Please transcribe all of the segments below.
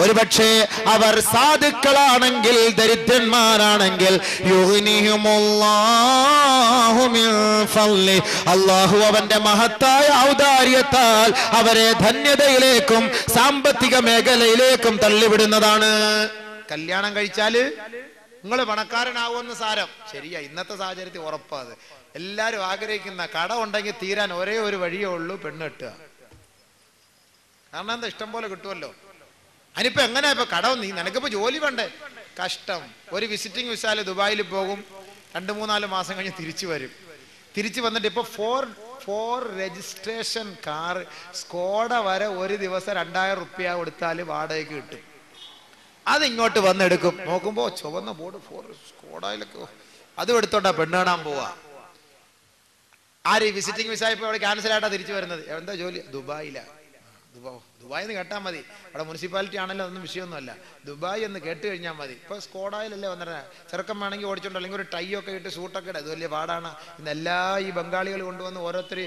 ഒരു പക്ഷേ അവർ സാധുക്കളാണെങ്കിൽ ദരിദ്രന്മാരാണെങ്കിൽ അള്ളാഹു അവന്റെ മഹത്തായ ഔദാര്യത്താൽ അവരെ ധന്യതയിലേക്കും സാമ്പത്തിക മേഖലയിലേക്കും തള്ളിവിടുന്നതാണ്. കല്യാണം കഴിച്ചാൽ നിങ്ങൾ പണക്കാരനാവുമെന്ന് സാരം. ശരിയാ ഇന്നത്തെ സാഹചര്യത്തിൽ ഉറപ്പാത് എല്ലാരും ആഗ്രഹിക്കുന്ന കട ഉണ്ടെങ്കിൽ തീരാൻ ഒരേ ഒരു വഴിയേ ഉള്ളൂ പെണ്ണ് കെട്ടുക. കാരണം എന്താ ഇഷ്ടം പോലെ കിട്ടുമല്ലോ. അതിനിപ്പോ എങ്ങനെയാ ഇപ്പൊ കടം നീ നിനക്കിപ്പോ ജോലി വേണ്ടേ? കഷ്ടം. ഒരു വിസിറ്റിംഗ് വിസാൽ ദുബായിൽ പോകും. രണ്ട് മൂന്നാൽ മാസം കഴിഞ്ഞ് തിരിച്ചു വരും. തിരിച്ചു വന്നിട്ട് ഇപ്പൊ four four registration car Skoda വരെ ഒരു ദിവസം രണ്ടായിരം റുപ്യ കൊടുത്താൽ വാടകയ്ക്ക് കിട്ടും. അത് ഇങ്ങോട്ട് വന്നെടുക്കും. നോക്കുമ്പോ ചുവന്ന ബോർഡ് സ്കോഡയിലൊക്കെ അതും എടുത്തോണ്ടാ പെണ്ണ് കാണാൻ പോവാ. ആര് വിസിറ്റിംഗ് വിസ ഇപ്പൊ അവിടെ ക്യാൻസൽ ആയിട്ടാ തിരിച്ചു വരുന്നത്? എന്താ ജോലി? ദുബായിലാ. ദുബായ് എന്ന് കേട്ടാൽ മതി. അവിടെ മുനിസിപ്പാലിറ്റി ആണല്ലോ ഒന്നും വിഷയമൊന്നുമല്ല. ദുബായ് എന്ന് കേട്ട് കഴിഞ്ഞാൽ മതി. ഇപ്പൊ സ്കോഡായിലല്ലേ വന്നിട്ട് ചെറുക്കം വേണമെങ്കിൽ ഓടിച്ചോണ്ട് അല്ലെങ്കിൽ ഒരു ടൈ ഒക്കെ ഇട്ട് സൂട്ടൊക്കെ ഇട. അത് വലിയ പാടാണ്. ഇന്ന് എല്ലാ ഈ ബംഗാളികൾ കൊണ്ടുവന്ന് ഓരോരുത്തർ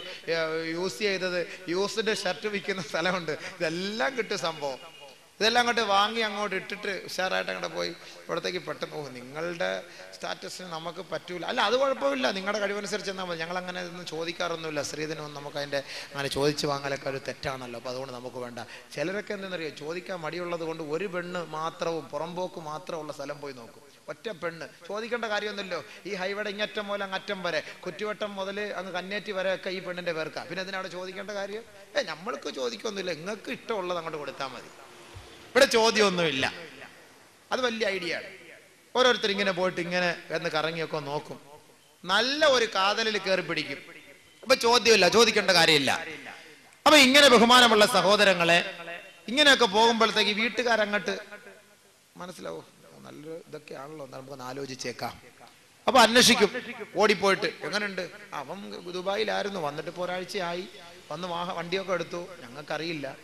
യൂസ് ചെയ്തത് യൂസ്ഡ് ഷർട്ട് വിൽക്കുന്ന സ്ഥലമുണ്ട്. ഇതെല്ലാം കിട്ടും സംഭവം. ഇതെല്ലാം അങ്ങോട്ട് വാങ്ങി അങ്ങോട്ട് ഇട്ടിട്ട് ഉഷാറായിട്ട് അങ്ങോട്ട് പോയി ഇവിടത്തേക്ക് പെട്ടെന്ന് പോകും നിങ്ങളുടെ സ്റ്റാറ്റസിന് നമുക്ക് പറ്റൂല. അല്ല അത് കുഴപ്പമില്ല. നിങ്ങളുടെ കഴിവനുസരിച്ച് എന്നാൽ മതി. ഞങ്ങൾ അങ്ങനെ ഒന്നും ചോദിക്കാറൊന്നുമില്ല സ്ത്രീധനമൊന്നും നമുക്ക് അതിന്റെ അങ്ങനെ ചോദിച്ച് വാങ്ങലൊക്കെ ഒരു തെറ്റാണല്ലോ. അപ്പോൾ അതുകൊണ്ട് നമുക്ക് വേണ്ട. ചിലരൊക്കെ എന്തെന്നറിയോ? ചോദിക്കാൻ മടിയുള്ളത് കൊണ്ട് ഒരു പെണ്ണ് മാത്രവും പുറമ്പോക്ക് മാത്രമുള്ള സ്ഥലം പോയി നോക്കും. ഒറ്റ പെണ്ണ്. ചോദിക്കേണ്ട കാര്യമൊന്നുമില്ലോ. ഈ ഹൈവേടെ ഇങ്ങറ്റം മുതൽ അങ്ങറ്റം വരെ കുറ്റിവട്ടം മുതൽ അങ്ങ് കന്നേറ്റി വരെ ഒക്കെ ഈ പെണ്ണിന്റെ പേർക്കാ. പിന്നെ അതിനവിടെ ചോദിക്കേണ്ട കാര്യം? ഏ നമ്മൾക്ക് ചോദിക്കൊന്നുമില്ല. നിങ്ങൾക്ക് ഇഷ്ടമുള്ളത് അങ്ങോട്ട് കൊടുത്താൽ മതി. ഇവിടെ ചോദ്യമൊന്നുമില്ല. അത് വലിയ ഐഡിയ ആണ്. ഓരോരുത്തർ ഇങ്ങനെ പോയിട്ട് ഇങ്ങനെ എന്ന് കറങ്ങിയൊക്കെ നോക്കും. നല്ല ഒരു കാതലിൽ കയറി പിടിക്കും. അപ്പൊ ചോദ്യമില്ല ചോദിക്കേണ്ട കാര്യമില്ല. അപ്പൊ ഇങ്ങനെ ബഹുമാനമുള്ള സഹോദരങ്ങളെ ഇങ്ങനെയൊക്കെ പോകുമ്പോഴത്തേക്ക് വീട്ടുകാരങ്ങട്ട് മനസ്സിലാവോ? നല്ലൊരു ഇതൊക്കെ ആണല്ലോ നമുക്കൊന്ന് ആലോചിച്ചേക്കാം. അപ്പൊ അന്വേഷിക്കും. ഓടിപ്പോയിട്ട് എങ്ങനെയുണ്ട് അവൻ ദുബായിലായിരുന്നു വന്നിട്ട് ഇപ്പൊ ഒരാഴ്ചയായി. വന്ന് വാഹ വണ്ടിയൊക്കെ എടുത്തു. ഞങ്ങൾക്കറിയില്ല.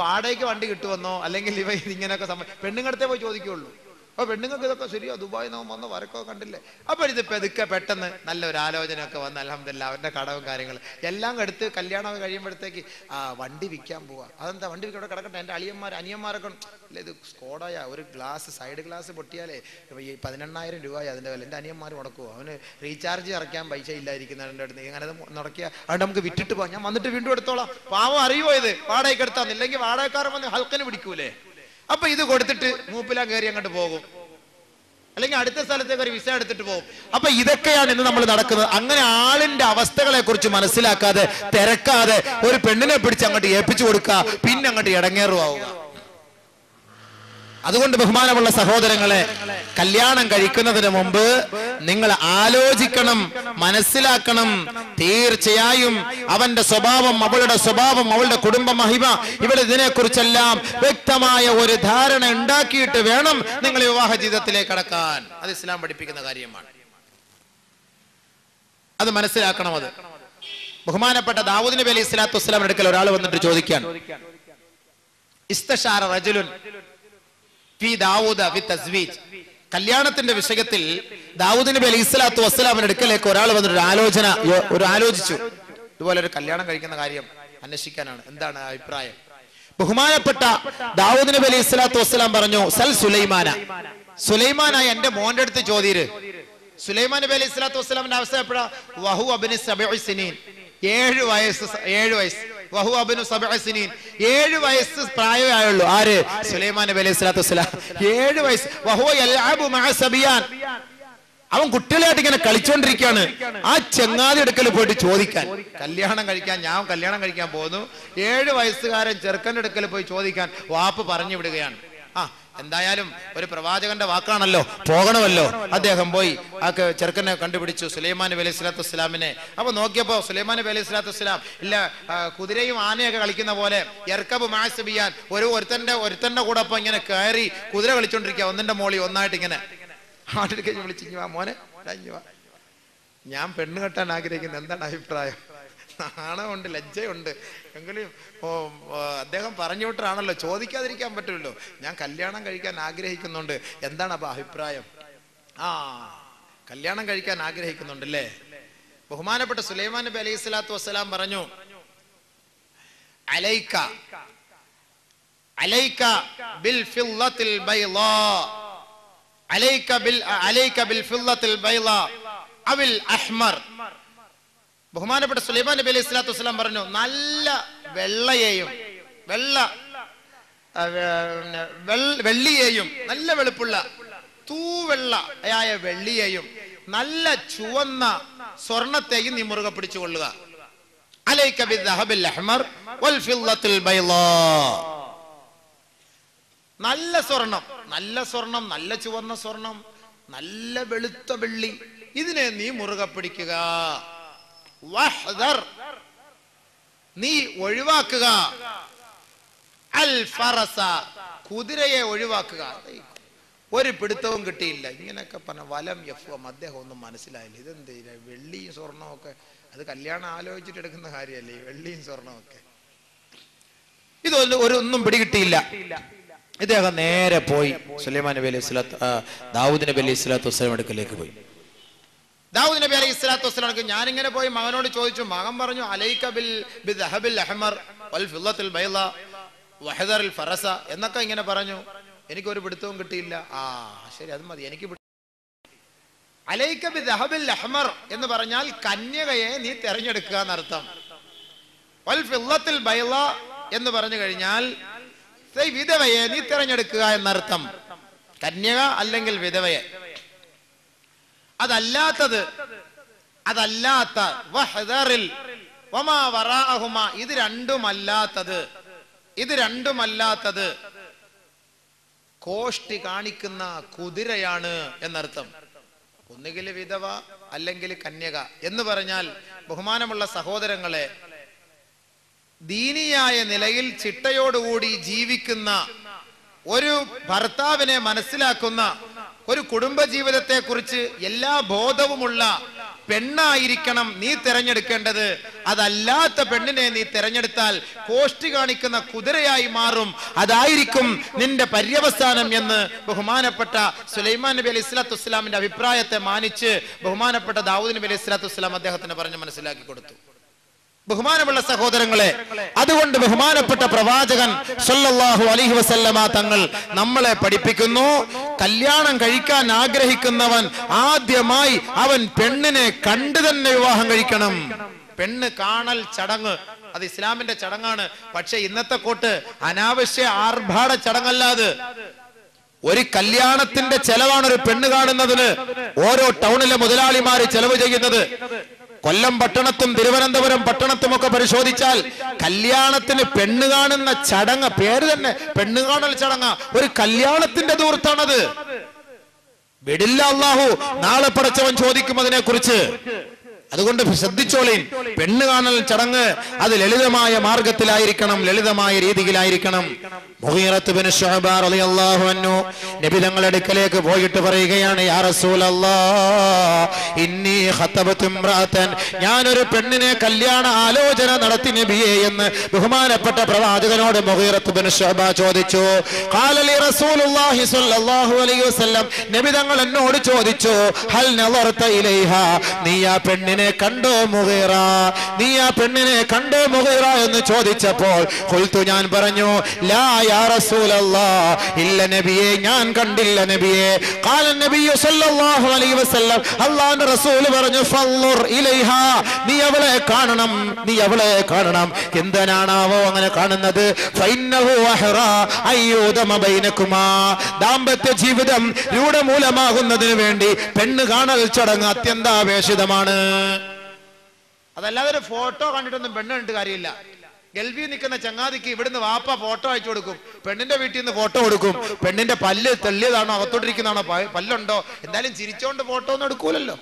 വാടകയ്ക്ക് വണ്ടി കിട്ടുമെന്നോ അല്ലെങ്കിൽ ഇവ ഇങ്ങനെയൊക്കെ സംഭവം പെണ്ണുങ്ങടത്തെ പോയി ചോദിക്കുള്ളൂ. അപ്പൊ പെണ്ണുങ്ങൾക്ക് ഇതൊക്കെ ശരിയോ ദുബായി നിന്ന് വന്ന് വരക്കോ കണ്ടില്ലേ? അപ്പൊ ഇത് പെതുക്കെ പെട്ടെന്ന് നല്ല ഒരു ആലോചനയൊക്കെ വന്ന് അലഹമില്ല അവന്റെ കടവും കാര്യങ്ങളും എല്ലാം എടുത്ത് കല്യാണം കഴിയുമ്പോഴത്തേക്ക് ആ വണ്ടി വിൽക്കാൻ പോവാ. അതെന്താ വണ്ടി വിൽക്കാൻ കിടക്കട്ടെ? എന്റെ അളിയന്മാർ അനിയന്മാരൊക്കെ അല്ല ഇത് സ്കോഡായ ഒരു ഗ്ലാസ് സൈഡ് ഗ്ലാസ് പൊട്ടിയാലേ ഈ പതിനെണ്ണായിരം രൂപയായി അതിന്റെ വില. എന്റെ അനിയന്മാർ മുടക്കുമോ അവന് റീചാർജ് ഇറക്കാൻ പൈസ ഇല്ലായിരിക്കുന്ന എന്റെ അടുത്ത്. അങ്ങനെ അത് മുടക്കിയ അതുകൊണ്ട് നമുക്ക് വിറ്റിട്ട് പോവാം. ഞാൻ വന്നിട്ട് വീണ്ടും എടുത്തോളാം. പാവം അറിയുമോ ഇത്? വാടകയ്ക്ക് എടുത്താന്ന് ഇല്ലെങ്കിൽ വാടകക്കാരൻ വന്ന് ഹൽക്കന് പിടിക്കൂലേ? അപ്പൊ ഇത് കൊടുത്തിട്ട് മൂപ്പിലാ കയറി അങ്ങോട്ട് പോകും. അല്ലെങ്കിൽ അടുത്ത സ്ഥലത്തേക്ക് ഒരു വിസ എടുത്തിട്ട് പോകും. അപ്പൊ ഇതൊക്കെയാണ് ഇന്ന് നമ്മൾ നടക്കുന്നത്. അങ്ങനെ ആളിന്റെ അവസ്ഥകളെ കുറിച്ച് മനസ്സിലാക്കാതെ തിരക്കാതെ ഒരു പെണ്ണിനെ പിടിച്ച് അങ്ങോട്ട് ഏൽപ്പിച്ചു കൊടുക്കുക പിന്നെ അങ്ങോട്ട് ഇടങ്ങേറുവാവുക. അതുകൊണ്ട് ബഹുമാനമുള്ള സഹോദരങ്ങളെ കല്യാണം കഴിക്കുന്നതിന് മുമ്പ് നിങ്ങൾ ആലോചിക്കണം മനസ്സിലാക്കണം. തീർച്ചയായും അവന്റെ സ്വഭാവം അവളുടെ സ്വഭാവം അവളുടെ കുടുംബ മഹിമ ഇവിടെ ഇതിനെക്കുറിച്ചെല്ലാം വ്യക്തമായ ഒരു ധാരണ ഉണ്ടാക്കിയിട്ട് വേണം നിങ്ങൾ വിവാഹ ജീവിതത്തിലേക്ക് കടക്കാൻ. അത് ഇസ്ലാം പഠിപ്പിക്കുന്ന കാര്യമാണ്. അത് മനസ്സിലാക്കണം അത്. ബഹുമാനപ്പെട്ട ദാവൂദ് നബി അലൈഹി സ്വലാത്തു എടുക്കൽ അടുക്കൽ ഒരാൾ വന്നിട്ട് ചോദിക്കാൻ ഇസ്തഷാറ റജുലുൻ കല്യാണത്തിന്റെ വിഷയത്തിൽ ദാവൂദ് നബി അലൈഹി സ്വലാത്തു വസ്സലാമിന്റെ അടുക്കലേക്ക് ഒരാൾ വന്ന് ഒരു ആലോചന ഒരു ആലോചിച്ചു. ഇതുപോലെ ഒരു കല്യാണം കഴിക്കുന്ന കാര്യം അന്വേഷിക്കാനാണ്. എന്താണ് അഭിപ്രായം? ബഹുമാനപ്പെട്ട ദാവൂദ് നബി അലൈഹി സ്വലാത്തു വസ്സലാം പറഞ്ഞു സൽ സുലൈമാന. സുലൈമാനായ എന്റെ മോന്റെ അടുത്ത് ചോദ്യര് സുലൈമാൻ നബി അലൈഹി സ്വലാത്തു വസ്സലാമിന്റെ അവസ്ഥ എപ്പോഴാ? വഹു സിനീൻ. ഏഴ് വയസ്സ് ഏഴ് വയസ്സ്. ഏഴ് വയസ്സ് പ്രായമേ ആയുള്ളൂ ആര്? സുലൈമാൻ നബി അലൈഹി സ്വലാത്തു ഏഴ് വയസ്സ്. വഹു യൽഅബു മഅ സബിയാൻ. അവൻ കുട്ടികളായിട്ട് ഇങ്ങനെ കളിച്ചോണ്ടിരിക്കുകയാണ്. ആ ചെങ്ങാതി എടുക്കൽ പോയിട്ട് ചോദിക്കാൻ. കല്യാണം കഴിക്കാൻ ഞാൻ കല്യാണം കഴിക്കാൻ പോകുന്നു. ഏഴ് വയസ്സുകാരൻ ചെറുക്കന്റെ എടുക്കൽ പോയി ചോദിക്കാൻ. വാപ്പ് പറഞ്ഞു വിടുകയാണ്. ആ എന്തായാലും ഒരു പ്രവാചകന്റെ വാക്കാണല്ലോ. പോകണമല്ലോ. അദ്ദേഹം പോയി ആ ചെറുക്കനെ കണ്ടുപിടിച്ചു. സുലൈമാൻ അലൈഹി സ്വലാത്തു വസ്സലാമിനെ. അപ്പൊ നോക്കിയപ്പോ സുലൈമാൻ അലൈഹി സ്വലാത്തു വസ്സലാം ഇല്ല കുതിരയും ആനയൊക്കെ കളിക്കുന്ന പോലെ എർക്കബ് മാസ് ബിയാൻ ഒരു ഒരുത്തന്റെ ഒരുത്തന്റെ കൂടെ അപ്പൊ ഇങ്ങനെ കയറി കുതിര കളിച്ചോണ്ടിരിക്കുക ഒന്നിന്റെ മോളി ഒന്നായിട്ട് ഇങ്ങനെ. ആട്ടിൽ കഴിഞ്ഞ് വാ മോനെ ഞാൻ പെണ്ണ് കെട്ടാൻ ആഗ്രഹിക്കുന്നത് എന്താണ് അഭിപ്രായം? നാണമുണ്ട് ലജ്ജയുണ്ട്. എങ്കിലും അദ്ദേഹം പറഞ്ഞു വിട്ടാണല്ലോ ചോദിക്കാതിരിക്കാൻ പറ്റുമല്ലോ. ഞാൻ കല്യാണം കഴിക്കാൻ ആഗ്രഹിക്കുന്നുണ്ട്. എന്താണ് അപ്പൊ അഭിപ്രായം? ആ കല്യാണം കഴിക്കാൻ ആഗ്രഹിക്കുന്നുണ്ടല്ലേ? ബഹുമാനപ്പെട്ട സുലൈമാൻ നബി അലൈഹി സ്വലാത്തു വസ്സലാം പറഞ്ഞു അലൈക്ക അലൈക്ക ബിൽ ഫില്ലത്തിൽ ബൈളാ അലൈക്ക ബിൽ അലൈക്ക ബിൽ ഫില്ലത്തിൽ ബൈളാ അവിൽ അഹ്മർ. ബഹുമാനപ്പെട്ട സുലൈമാൻ നബി അലൈഹി സ്വലാത്തു വസ്സലാം പറഞ്ഞു നല്ല വെള്ളയെയും വെള്ള വെള്ളിയെയും നല്ല വെളുപ്പുള്ള തൂവെള്ളയായ വെള്ളിയെയും നല്ല ചുവന്ന സ്വർണത്തെയും നീ മുറുകെ പിടിച്ചു കൊള്ളുക. നല്ല സ്വർണം നല്ല സ്വർണം നല്ല ചുവന്ന സ്വർണം നല്ല വെളുത്ത വെള്ളി ഇതിനെ നീ മുറുകെ പിടിക്കുക. നീ ഒഴിവാക്കുക. അൽ ഫറസ കുതിരയെ ഒഴിവാക്കുക. ഒരു പിടുത്തവും കിട്ടിയില്ല. ഇങ്ങനെയൊക്കെ പറഞ്ഞ വലം എഫും അദ്ദേഹം ഒന്നും മനസ്സിലായില്ല. ഇതെന്ത് ഇത് വെള്ളിയും സ്വർണവും ഒക്കെ അത് കല്യാണം ആലോചിച്ചിട്ട് എടുക്കുന്ന കാര്യമല്ലേ വെള്ളിയും സ്വർണവും ഒക്കെ ഇതൊന്നും ഒരു ഒന്നും പിടികിട്ടിയില്ല. ഇദ്ദേഹം നേരെ പോയി. സുലൈമാൻ നബി അലൈഹി സ്വലാത്ത് ദാവൂദ് നബി അലൈഹി സ്വലാത്തു വസ്സലാം അടുക്കലേക്ക് പോയി. ദാവൂദ് നബി അലൈഹി സ്വലാത്തു വസ്സലാമക്ക് ഞാൻ ഇങ്ങനെ പോയി മകനോട് ചോദിച്ചു മകൻ പറഞ്ഞു അലൈക ബിൽ അഹ്മർ വൽ ഫില്ലത്തിൽ ബൈള വഹദറിൽ ഫറസ എന്നൊക്കെ ഇങ്ങനെ പറഞ്ഞു. എനിക്ക് ഒരു പിടുത്തവും കിട്ടിയില്ല. ആ ശരി അത് മതി. എനിക്ക് അലൈക ബിദ്ഹബിൽ അഹ്മർ എന്ന് പറഞ്ഞാൽ കന്യകയെ നീ തെരഞ്ഞെടുക്കുക എന്നർത്ഥം. വൽ ഫില്ലത്തിൽ ബൈള എന്ന് പറഞ്ഞു കഴിഞ്ഞാൽ വിധവയെ നീ തിരഞ്ഞെടുക്കുക എന്നർത്ഥം. കന്യക അല്ലെങ്കിൽ വിധവയെ. അതല്ലാത്തത്. അതല്ലാത്ത ഇത് രണ്ടുമല്ലാത്തത്. ഇത് രണ്ടുമല്ലാത്തത്. കോഷ്ടി കാണിക്കുന്ന കുതിരയാണ് എന്നർത്ഥം. ഒന്നുകിൽ വിധവ അല്ലെങ്കിൽ കന്യക എന്ന് പറഞ്ഞാൽ ബഹുമാനമുള്ള സഹോദരങ്ങളെ ദീനിയായ നിലയിൽ ചിട്ടയോടുകൂടി ജീവിക്കുന്ന ഒരു ഭർത്താവിനെ മനസ്സിലാക്കുന്ന ഒരു കുടുംബ ജീവിതത്തെ കുറിച്ച് എല്ലാ ബോധവുമുള്ള പെണ്ണായിരിക്കണം നീ തിരഞ്ഞെടുക്കേണ്ടത്. അതല്ലാത്ത പെണ്ണിനെ നീ തിരഞ്ഞെടുത്താൽ കോഷ്ടി കാണിക്കുന്ന കുതിരയായി മാറും. അതായിരിക്കും നിന്റെ പര്യവസാനം എന്ന് ബഹുമാനപ്പെട്ട സുലൈമാൻ നബി അലൈഹി സ്വലാത്തു വസ്സലാമിന്റെ അഭിപ്രായത്തെ മാനിച്ച് ബഹുമാനപ്പെട്ട ദാവൂദ് നബി അലൈഹി സ്വലാത്തു വസ്സലാം അദ്ദേഹത്തിന് പറഞ്ഞ് മനസ്സിലാക്കി കൊടുത്തു. ബഹുമാനമുള്ള സഹോദരങ്ങളെ അതുകൊണ്ട് ബഹുമാനപ്പെട്ട പ്രവാചകൻ സല്ലല്ലാഹു അലൈഹി വസല്ലമ തങ്ങൾ നമ്മളെ പഠിപ്പിക്കുന്നു. കല്യാണം കഴിക്കാൻ ആഗ്രഹിക്കുന്നവൻ ആദ്യമായി അവൻ പെണ്ണിനെ കണ്ടു തന്നെ വിവാഹം കഴിക്കണം. പെണ്ണ് കാണൽ ചടങ്ങ് അത് ഇസ്ലാമിന്റെ ചടങ്ങാണ്. പക്ഷെ ഇന്നത്തെ കോട്ട് അനാവശ്യ ആർഭാട ചടങ്ങല്ല അത്. ഒരു കല്യാണത്തിന്റെ ചെലവാണ് ഒരു പെണ്ണ് കാണുന്നതിന് ഓരോ ടൗണിലെ മുതലാളിമാര് ചെലവ് ചെയ്യുന്നത്. കൊല്ലം പട്ടണത്തും തിരുവനന്തപുരം പട്ടണത്തും ഒക്കെ പരിശോധിച്ചാൽ കല്യാണത്തിന് പെണ്ണ് കാണുന്ന ചടങ്ങ് പേര് തന്നെ പെണ്ണ് കാണൽ ചടങ്ങ്. ഒരു കല്യാണത്തിന്റെ ദൂർത്താണത്. വിടില്ല അള്ളാഹു നാളെ പടച്ചവൻ ചോദിക്കും അതിനെ കുറിച്ച് അതുകൊണ്ട് ശ്രദ്ധിച്ചോളീൻ. പെണ്ണ് കാണൽ ചടങ്ങ് അത് ലളിതമായ മാർഗത്തിലായിരിക്കണം ലളിതമായ രീതിയിലായിരിക്കണം. നബി തങ്ങളുടെ അടുക്കലേക്ക് പോയിട്ട് പറയുകയാണ് ഞാനൊരു പെണ്ണിനെ കല്യാണ ആലോചന നടത്തി നബിയെ എന്ന് ബഹുമാനപ്പെട്ട പ്രവാചകനോട് ബിൻ ചോദിച്ചു. സ്വല്ലല്ലാഹു അലൈഹി വസല്ലം നബി തങ്ങൾ എന്നോട് ചോദിച്ചു ഹൽ നീ ആ പെണ്ണിനെ കണ്ടോ മുഖേറ? നീ ആ പെണ്ണിനെ കണ്ടോ മുഖേറ എന്ന് ചോദിച്ചപ്പോൾ കൊൽത്തു ഞാൻ പറഞ്ഞു ലാ യാ റസൂലല്ലാ ഇല്ല നബിയെ ഞാൻ കണ്ടില്ല നബിയെ. ഖാല നബിയു സല്ലല്ലാഹു അലൈഹി വസല്ലം അല്ലാഹുവിന്റെ റസൂൽ പറഞ്ഞു ഫള്ളുർ ഇലൈഹാ നീ അവളെ കാണണം നീ അവളെ കാണണം. എന്തിനാണാവോ അങ്ങനെ കാണുന്നത്? ഫൈന്നഹു അഹ്റാ അയ്യൂദമ ബൈനകുമാ ദാമ്പത്യ ജീവിതം രൂഢമൂലമാകുന്നതിന് വേണ്ടി പെണ്ണ് കാണൽ ചടങ്ങ് അത്യന്താപേക്ഷിതമാണ്. അതല്ലാതെ ഒരു ഫോട്ടോ കണ്ടിട്ടൊന്നും പെണ്ണ് കണ്ടിട്ട് കാര്യമില്ല. ഗൾഫിൽ നിൽക്കുന്ന ചങ്ങാതിക്ക് ഇവിടുന്ന് വാപ്പ ഫോട്ടോ അയച്ചു കൊടുക്കും. പെണ്ണിന്റെ വീട്ടിൽ നിന്ന് ഫോട്ടോ കൊടുക്കും. പെണ്ണിന്റെ പല്ല് തെള്ളിയതാണോ അകത്തോട്ടിരിക്കുന്നതാണോ പല്ലുണ്ടോ? എന്തായാലും ചിരിച്ചോണ്ട് ഫോട്ടോ ഒന്നും എടുക്കൂലല്ലോ.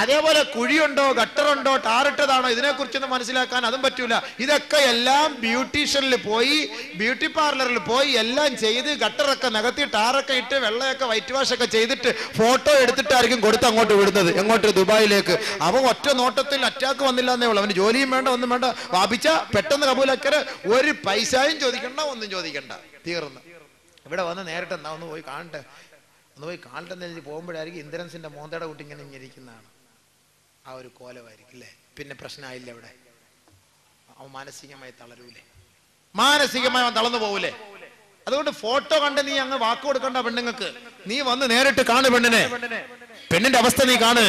അതേപോലെ കുഴിയുണ്ടോ ഗട്ടറുണ്ടോ ടാറിട്ടതാണോ ഇതിനെക്കുറിച്ചൊന്നും മനസ്സിലാക്കാൻ അതും പറ്റൂല. ഇതൊക്കെ എല്ലാം ബ്യൂട്ടീഷ്യനിൽ പോയി ബ്യൂട്ടി പാർലറിൽ പോയി എല്ലാം ചെയ്ത് ഗട്ടറൊക്കെ നികത്തി ടാറൊക്കെ ഇട്ട് വെള്ളയൊക്കെ വൈറ്റ് വാഷ് ഒക്കെ ചെയ്തിട്ട് ഫോട്ടോ എടുത്തിട്ടായിരിക്കും കൊടുത്ത് അങ്ങോട്ട് വിടുന്നത്. എങ്ങോട്ട്? ദുബായിലേക്ക്. അവൻ ഒറ്റ നോട്ടത്തിൽ അറ്റാക്ക് വന്നില്ല എന്നേ ഉള്ളൂ. അവന് ജോലിയും വേണ്ട ഒന്നും വേണ്ട. വാപിച്ച പെട്ടെന്ന് കബൂലക്കര് ഒരു പൈസയും ചോദിക്കണ്ട ഒന്നും ചോദിക്കണ്ട. തീർന്ന്. ഇവിടെ വന്ന് നേരിട്ട് എന്നാ ഒന്ന് പോയി കാണട്ടെ. ഒന്ന് പോയി കാണട്ടെ എന്ന് എഴുതി പോകുമ്പോഴായിരിക്കും ഇന്ദ്രൻസിന്റെ മോന്തയുടെ കുട്ടി ഇങ്ങനെ ഇരിക്കുന്നതാണ്. ആ ഒരു കോലമായിരിക്കും അല്ലേ? പിന്നെ പ്രശ്നമായില്ല ഇവിടെ അവൻ മാനസികമായി തളരൂലേ? മാനസികമായി അവൻ തളർന്നു പോകൂലേ അതുകൊണ്ട് ഫോട്ടോ കണ്ട് നീ അങ്ങ് വാക്ക് കൊടുക്കണ്ട പെണ്ണുങ്ങൾക്ക്. നീ വന്ന് നേരിട്ട് കാണു പെണ്ണിനെ. പെണ്ണിന്റെ അവസ്ഥ നീ കാണു.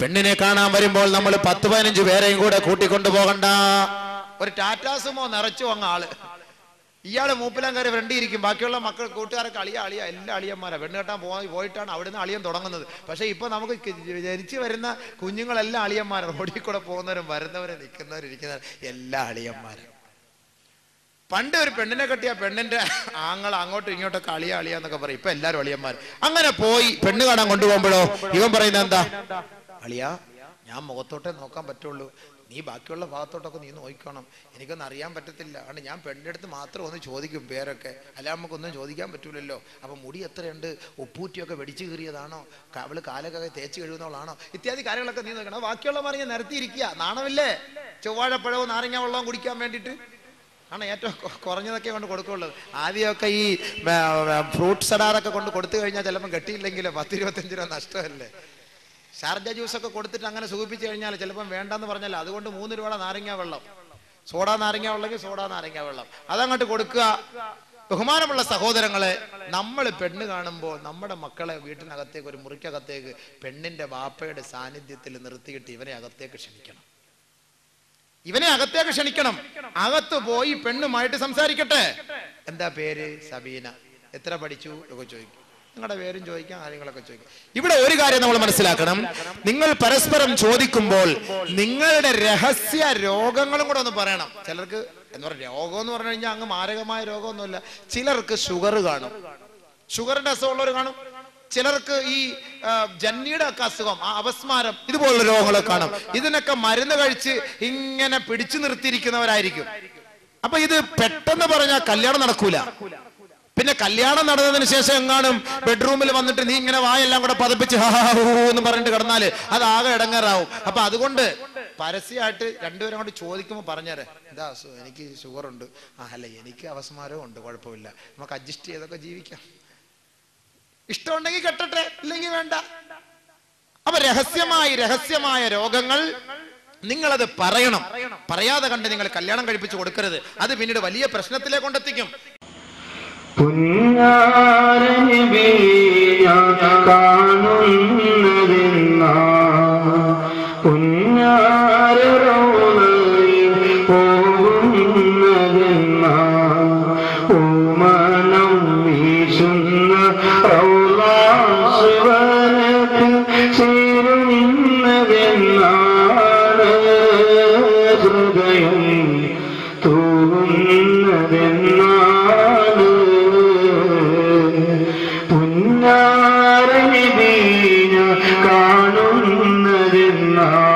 പെണ്ണിനെ കാണാൻ വരുമ്പോൾ നമ്മൾ പത്ത് പതിനഞ്ച് പേരെയും കൂടെ കൂട്ടിക്കൊണ്ടു പോകണ്ട ഒരു ടാറ്റാസുമോ നിറച്ചു അങ്ങ് ആൾ. ഇയാൾ മൂപ്പിലാൻ കയറി ഫ്രണ്ടി ഇരിക്കും. ബാക്കിയുള്ള മക്കൾ കൂട്ടുകാരൊക്കെ അളിയ അളിയ എല്ലാ അളിയന്മാരെ. പെണ്ണ് കെട്ടാൻ പോയി പോയിട്ടാണ് അവിടുന്ന് അളിയൻ തുടങ്ങുന്നത്. പക്ഷേ ഇപ്പൊ നമുക്ക് ജനിച്ചു വരുന്ന കുഞ്ഞുങ്ങളെല്ലാം അളിയന്മാരാണ് റോഡിൽ കൂടെ പോകുന്നവരും വരുന്നവരും നിൽക്കുന്നവരും ഇരിക്കുന്നവരും എല്ലാ അളിയന്മാരും. പണ്ട് ഒരു പെണ്ണിനെ കെട്ടിയ പെണ്ണിന്റെ ആങ്ങൾ അങ്ങോട്ടും ഇങ്ങോട്ടൊക്കെ അളിയ അളിയ എന്നൊക്കെ പറയും. ഇപ്പൊ എല്ലാവരും അളിയന്മാർ അങ്ങനെ പോയി പെണ്ണ് കാണാൻ കൊണ്ടുപോകുമ്പോഴോ? ഇവൻ പറയുന്നത് എന്താ? അളിയ ഞാൻ മുഖത്തോട്ടേ നോക്കാൻ പറ്റുള്ളൂ. നീ ബാക്കിയുള്ള ഭാഗത്തോട്ടൊക്കെ നീ നോക്കണം. എനിക്കൊന്നും അറിയാൻ പറ്റത്തില്ല. അതുകൊണ്ട് ഞാൻ പെണ്ണിന്റെ അടുത്ത് മാത്രം ഒന്ന് ചോദിക്കും പേരൊക്കെ. അല്ല നമുക്കൊന്നും ചോദിക്കാൻ പറ്റൂലല്ലോ. അപ്പം മുടി എത്രയുണ്ട്? ഉപ്പൂറ്റിയൊക്കെ വെടിച്ചു കീറിയതാണോ? അവൾ കാലൊക്കെ തേച്ച് കഴുകുന്നവളാണോ? ഇത്യാദി കാര്യങ്ങളൊക്കെ നീ നോക്കണം. ബാക്കിയുള്ള പറഞ്ഞ് നിരത്തിയിരിക്കുക. നാണമില്ലേ? ചൊവ്വാഴപ്പഴവും നാരങ്ങ വെള്ളവും കുടിക്കാൻ വേണ്ടിയിട്ട്. ആണ് ഏറ്റവും കുറഞ്ഞതൊക്കെ കൊണ്ട് കൊടുക്കുള്ളത്. ആദ്യമൊക്കെ ഈ ഫ്രൂട്ട് സലാഡൊക്കെ കൊണ്ട് കൊടുത്തു കഴിഞ്ഞാൽ ചിലപ്പോൾ കെട്ടിയില്ലെങ്കിലും പത്ത് ഇരുപത്തഞ്ച് രൂപ നഷ്ടമല്ലേ? ഷാർജ ജ്യൂസൊക്കെ കൊടുത്തിട്ട് അങ്ങനെ സൂചിപ്പിച്ചു കഴിഞ്ഞാൽ ചിലപ്പം വേണ്ടെന്ന് പറഞ്ഞല്ല. അതുകൊണ്ട് മൂന്ന് രൂപയുടെ നാരങ്ങ വെള്ളം. സോഡ നാരങ്ങ വെള്ളമെങ്കിൽ സോഡ നാരങ്ങ വെള്ളം. അതങ്ങോട്ട് കൊടുക്കുക. ബഹുമാനമുള്ള സഹോദരങ്ങളെ നമ്മൾ പെണ്ണ് കാണുമ്പോൾ നമ്മുടെ മക്കളെ വീട്ടിനകത്തേക്ക് ഒരു മുറിക്കകത്തേക്ക് പെണ്ണിന്റെ വാപ്പയുടെ സാന്നിധ്യത്തിൽ നിർത്തിയിട്ട് ഇവനെ അകത്തേക്ക് ക്ഷണിക്കണം. ഇവനെ അകത്തേക്ക് ക്ഷണിക്കണം. അകത്ത് പോയി പെണ്ണുമായിട്ട് സംസാരിക്കട്ടെ. എന്താ പേര്? സബീന. എത്ര പഠിച്ചു? ഒക്കെ ചോദിക്കും. നിങ്ങളുടെ പേരും ചോദിക്കാം കാര്യങ്ങളൊക്കെ ചോദിക്കാം. ഇവിടെ ഒരു കാര്യം നമ്മൾ മനസ്സിലാക്കണം. നിങ്ങൾ പരസ്പരം ചോദിക്കുമ്പോൾ നിങ്ങളുടെ രഹസ്യ രോഗങ്ങളും കൂടെ ഒന്ന് പറയണം. ചിലർക്ക് എന്ന് പറഞ്ഞ രോഗം എന്ന് പറഞ്ഞു കഴിഞ്ഞാൽ അങ്ങ് മാരകമായ രോഗമൊന്നുമില്ല. ചിലർക്ക് ഷുഗർ കാണും. ഷുഗറിന്റെ അസുഖമുള്ളവർ കാണും. ചിലർക്ക് ഈ ജന്നിയുടെ ഒക്കെ അസുഖം ആ അപസ്മാരം ഇതുപോലുള്ള രോഗങ്ങളൊക്കെ കാണും. ഇതിനൊക്കെ മരുന്ന് കഴിച്ച് ഇങ്ങനെ പിടിച്ചു നിർത്തിയിരിക്കുന്നവരായിരിക്കും. അപ്പൊ ഇത് പെട്ടെന്ന് പറഞ്ഞാൽ കല്യാണം നടക്കൂല. പിന്നെ കല്യാണം നടന്നതിന് ശേഷം എങ്ങാനും ബെഡ്റൂമിൽ വന്നിട്ട് നീ ഇങ്ങനെ വായെല്ലാം കൂടെ പതപ്പിച്ച് ഹാ എന്ന് പറഞ്ഞിട്ട് കിടന്നാൽ അത് ആകെ ഇടങ്ങേറാവും. അപ്പൊ അതുകൊണ്ട് പരസ്യമായിട്ട് രണ്ടുപേരും കൂടി ചോദിക്കുമ്പോൾ പറഞ്ഞേരെ എന്താ എനിക്ക് ഷുഗർ ഉണ്ട്. ആ അല്ല എനിക്ക് അവസ്മാരവും ഉണ്ട് കുഴപ്പമില്ല. നമുക്ക് അഡ്ജസ്റ്റ് ചെയ്തൊക്കെ ജീവിക്കാം. ഇഷ്ടമുണ്ടെങ്കിൽ കെട്ടട്ടെ ഇല്ലെങ്കിൽ വേണ്ട. അപ്പൊ രഹസ്യമായി രഹസ്യമായ രോഗങ്ങൾ നിങ്ങളത് പറയണം. പറയാതെ കണ്ട് നിങ്ങൾ കല്യാണം കഴിപ്പിച്ച് കൊടുക്കരുത്. അത് പിന്നീട് വലിയ പ്രശ്നത്തിലേക്ക് കൊണ്ടെത്തിക്കും. പുന്നാരനബി ഞാൻ കാണുന്നതെന്നാ منها